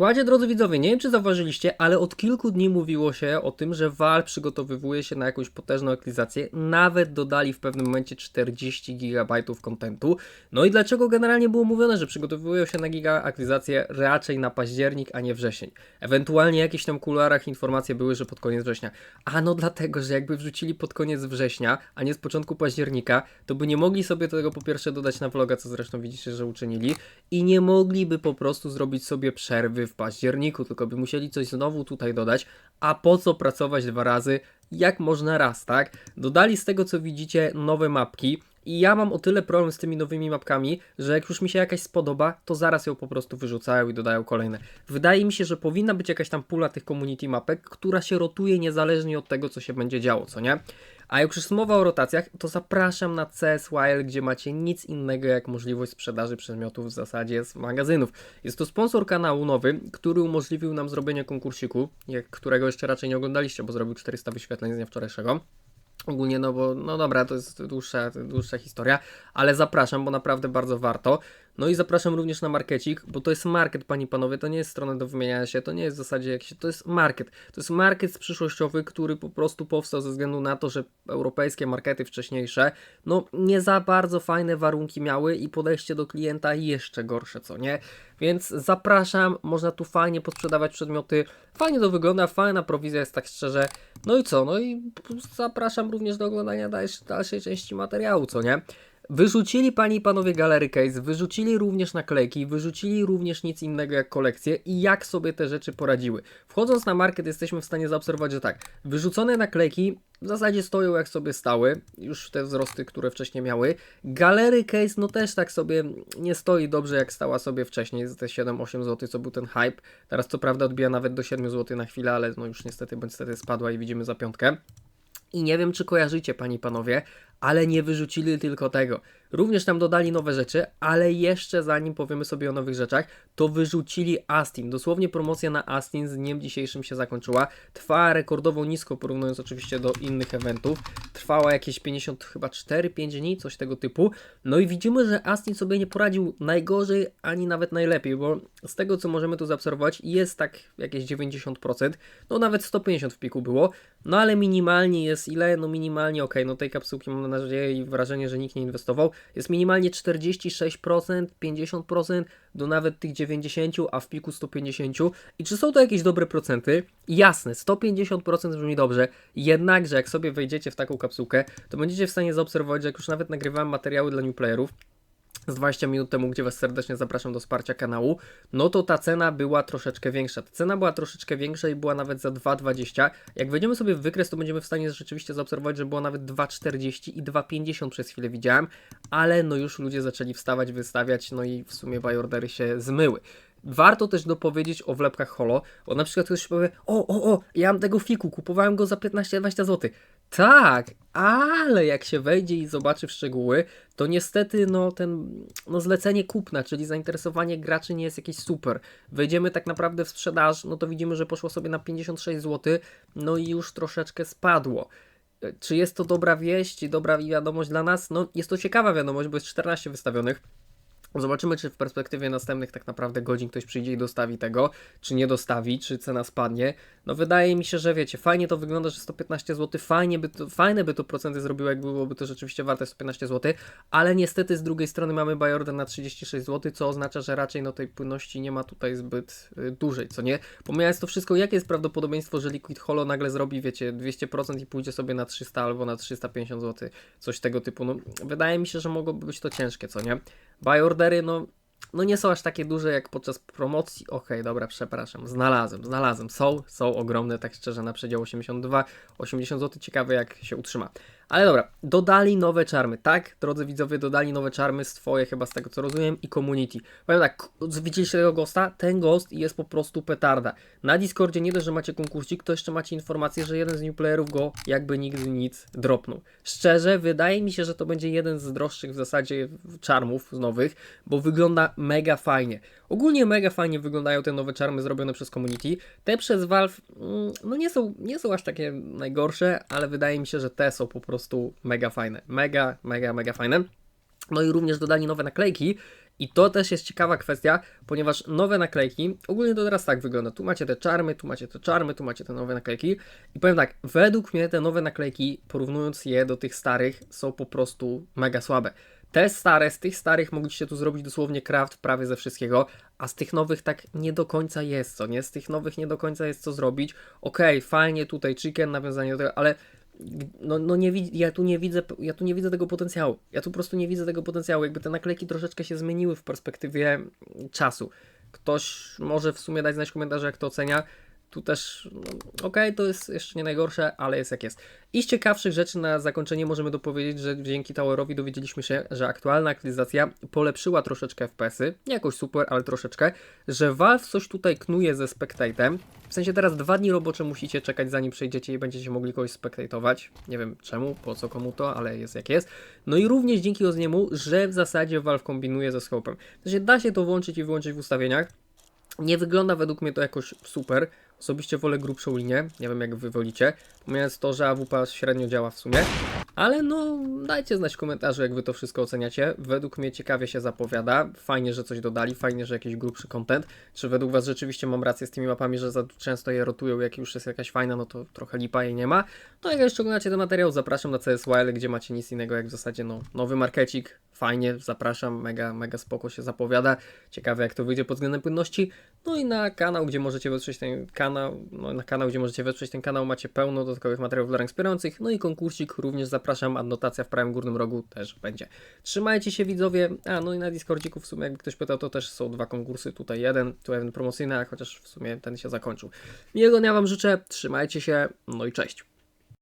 Słuchajcie, drodzy widzowie, nie wiem czy zauważyliście, ale od kilku dni mówiło się o tym, że Valve przygotowywuje się na jakąś potężną aktualizację. Nawet dodali w pewnym momencie 40 GB kontentu. No i dlaczego generalnie było mówione, że przygotowują się na giga aktualizację raczej na październik, a nie wrzesień? Ewentualnie jakieś tam kularach informacje były, że pod koniec września. A no dlatego, że jakby wrzucili pod koniec września, a nie z początku października, to by nie mogli sobie tego po pierwsze dodać na vloga, co zresztą widzicie, że uczynili, i nie mogliby po prostu zrobić sobie przerwy w październiku, tylko by musieli coś znowu tutaj dodać, a po co pracować dwa razy, jak można raz, tak? Dodali z tego co widzicie nowe mapki, i ja mam o tyle problem z tymi nowymi mapkami, że jak już mi się jakaś spodoba, to zaraz ją po prostu wyrzucają i dodają kolejne. Wydaje mi się, że powinna być jakaś tam pula tych community mapek, która się rotuje niezależnie od tego, co się będzie działo, co nie? A jak już mowa o rotacjach, to zapraszam na CS Wild, gdzie macie nic innego jak możliwość sprzedaży przedmiotów w zasadzie z magazynów. Jest to sponsor kanału nowy, który umożliwił nam zrobienie konkursiku, którego jeszcze raczej nie oglądaliście, bo zrobił 400 wyświetleń z dnia wczorajszego. Ogólnie, no bo, no dobra, to jest dłuższa, dłuższa historia, ale zapraszam, bo naprawdę bardzo warto. No i zapraszam również na markecik, bo to jest market, panie i panowie, to nie jest strona do wymieniania się, to nie jest w zasadzie jakiś, to jest market. To jest market przyszłościowy, który po prostu powstał ze względu na to, że europejskie markety wcześniejsze, no nie za bardzo fajne warunki miały i podejście do klienta jeszcze gorsze, co nie? Więc zapraszam, można tu fajnie posprzedawać przedmioty, fajnie to wygląda, fajna prowizja jest tak szczerze. No i co? No i zapraszam również do oglądania dalszej, dalszej części materiału, co nie? Wyrzucili panie i panowie galery case, wyrzucili również naklejki, wyrzucili również nic innego jak kolekcje i jak sobie te rzeczy poradziły. Wchodząc na market jesteśmy w stanie zaobserwować, że tak, wyrzucone naklejki w zasadzie stoją jak sobie stały, już te wzrosty, które wcześniej miały. Galery case no też tak sobie nie stoi dobrze jak stała sobie wcześniej, te 7-8 zł, co był ten hype. Teraz co prawda odbija nawet do 7 zł na chwilę, ale no już niestety bądź niestety spadła i widzimy za piątkę. I nie wiem, czy kojarzycie, panie i panowie, ale nie wyrzucili tylko tego. Również tam dodali nowe rzeczy, ale jeszcze zanim powiemy sobie o nowych rzeczach, to wyrzucili Astin. Dosłownie promocja na Astin z dniem dzisiejszym się zakończyła. Trwała rekordowo nisko, porównując oczywiście do innych eventów. Trwała jakieś 50, chyba 4-5 dni, coś tego typu. No i widzimy, że Astin sobie nie poradził najgorzej, ani nawet najlepiej, bo z tego co możemy tu zaobserwować, jest tak jakieś 90%, no nawet 150 w piku było, no ale minimalnie jest ile? No minimalnie, ok, no tej kapsułki mam nadzieję i wrażenie, że nikt nie inwestował. Jest minimalnie 46%, 50% do nawet tych 90, a w piku 150. I czy są to jakieś dobre procenty? Jasne, 150% brzmi dobrze, jednakże jak sobie wejdziecie w taką kapsułkę, to będziecie w stanie zaobserwować, że jak już nawet nagrywałem materiały dla new playerów, z 20 minut temu, gdzie Was serdecznie zapraszam do wsparcia kanału, no to ta cena była troszeczkę większa. Ta cena była troszeczkę większa i była nawet za 2,20. Jak wejdziemy sobie w wykres, to będziemy w stanie rzeczywiście zaobserwować, że było nawet 2,40 i 2,50 przez chwilę widziałem, ale no już ludzie zaczęli wstawać, wystawiać, no i w sumie buy ordery się zmyły. Warto też dopowiedzieć o wlepkach holo, bo na przykład ktoś powie, o, o, o, ja mam tego fiku, kupowałem go za 15-20 zł. Tak, ale jak się wejdzie i zobaczy w szczegóły, to niestety no ten no zlecenie kupna, czyli zainteresowanie graczy nie jest jakieś super. Wejdziemy tak naprawdę w sprzedaż, no to widzimy, że poszło sobie na 56 zł, no i już troszeczkę spadło. Czy jest to dobra wieść dobra wiadomość dla nas? No jest to ciekawa wiadomość, bo jest 14 wystawionych. Zobaczymy, czy w perspektywie następnych tak naprawdę godzin ktoś przyjdzie i dostawi tego, czy nie dostawi, czy cena spadnie. No wydaje mi się, że wiecie, fajnie to wygląda, że 115 zł, fajnie by to, fajne by to procenty zrobiło, jak byłoby to rzeczywiście warte 115 zł, ale niestety z drugiej strony mamy buy order na 36 zł, co oznacza, że raczej no tej płynności nie ma tutaj zbyt y, dużej, co nie? Pomijając to wszystko, jakie jest prawdopodobieństwo, że Liquid Holo nagle zrobi, wiecie, 200% i pójdzie sobie na 300 albo na 350 zł, coś tego typu, no wydaje mi się, że mogłoby być to ciężkie, co nie? Buy ordery, no, no nie są aż takie duże jak podczas promocji. Okej, okay, dobra, przepraszam. Znalazłem, znalazłem. Są, są ogromne, tak szczerze, na przedział 82, 80 zł. Ciekawe jak się utrzyma. Ale dobra, dodali nowe czarmy, tak? Drodzy widzowie, dodali nowe czarmy swoje chyba z tego co rozumiem i community. Powiem tak, widzieliście tego ghosta? Ten ghost jest po prostu petarda. Na Discordzie nie dość, że macie konkursik, to jeszcze macie informację, że jeden z new playerów go jakby nigdy nic dropnął. Szczerze, wydaje mi się, że to będzie jeden z droższych w zasadzie czarmów nowych, bo wygląda mega fajnie. Ogólnie mega fajnie wyglądają te nowe czarmy zrobione przez community. Te przez Valve, mm, no nie są, nie są aż takie najgorsze, ale wydaje mi się, że te są po prostu mega fajne. Mega, mega, mega fajne. No i również dodali nowe naklejki. I to też jest ciekawa kwestia, ponieważ nowe naklejki, ogólnie to teraz tak wygląda. Tu macie te czarmy, tu macie te czarmy, tu macie te nowe naklejki. I powiem tak, według mnie te nowe naklejki, porównując je do tych starych, są po prostu mega słabe. Te stare, z tych starych mogliście tu zrobić dosłownie craft prawie ze wszystkiego, a z tych nowych tak nie do końca jest co, nie? Z tych nowych nie do końca jest co zrobić. Okej, fajnie tutaj chicken, nawiązanie do tego, ale no, no nie ja tu nie widzę, ja tu nie widzę tego potencjału. Ja tu po prostu nie widzę tego potencjału. Jakby te naklejki troszeczkę się zmieniły w perspektywie czasu. Ktoś może w sumie dać znać w komentarzu, jak to ocenia. Tu też, no, okej, to jest jeszcze nie najgorsze, ale jest jak jest. I z ciekawszych rzeczy na zakończenie możemy dopowiedzieć, że dzięki Towerowi dowiedzieliśmy się, że aktualna aktualizacja polepszyła troszeczkę FPS-y, nie jakoś super, ale troszeczkę, że Valve coś tutaj knuje ze Spectatem. W sensie teraz dwa dni robocze musicie czekać zanim przejdziecie i będziecie mogli kogoś spectatować. Nie wiem czemu, po co komu to, ale jest jak jest. No i również dzięki Ozniemu, że w zasadzie Valve kombinuje ze scope'em. W sensie da się to włączyć i wyłączyć w ustawieniach. Nie wygląda według mnie to jakoś super. Osobiście wolę grubszą linię, nie wiem jak wy wolicie. Pomijając to, że AWP średnio działa w sumie. Ale no, dajcie znać w komentarzu, jak wy to wszystko oceniacie. Według mnie ciekawie się zapowiada. Fajnie, że coś dodali, fajnie, że jakiś grubszy content. Czy według was rzeczywiście mam rację z tymi mapami, że za często je rotują, jak już jest jakaś fajna, no to trochę lipa jej nie ma. No jak jeszcze oglądacie ten materiał, zapraszam na CSWL, gdzie macie nic innego jak w zasadzie no, nowy markecik. Fajnie, zapraszam, mega, mega spoko się zapowiada. Ciekawe jak to wyjdzie pod względem płynności. No i na kanał, gdzie możecie wesprzeć ten kanał, no na kanał, gdzie możecie wesprzeć ten kanał, macie pełno dodatkowych materiałów dla rank wspierających, no i konkursik również zapraszam, adnotacja w prawym górnym rogu też będzie. Trzymajcie się widzowie, a no i na Discordziku w sumie jakby ktoś pytał, to też są dwa konkursy, tutaj jeden, tu jeden promocyjny, a chociaż w sumie ten się zakończył. Miłego dnia Wam życzę, trzymajcie się, no i cześć.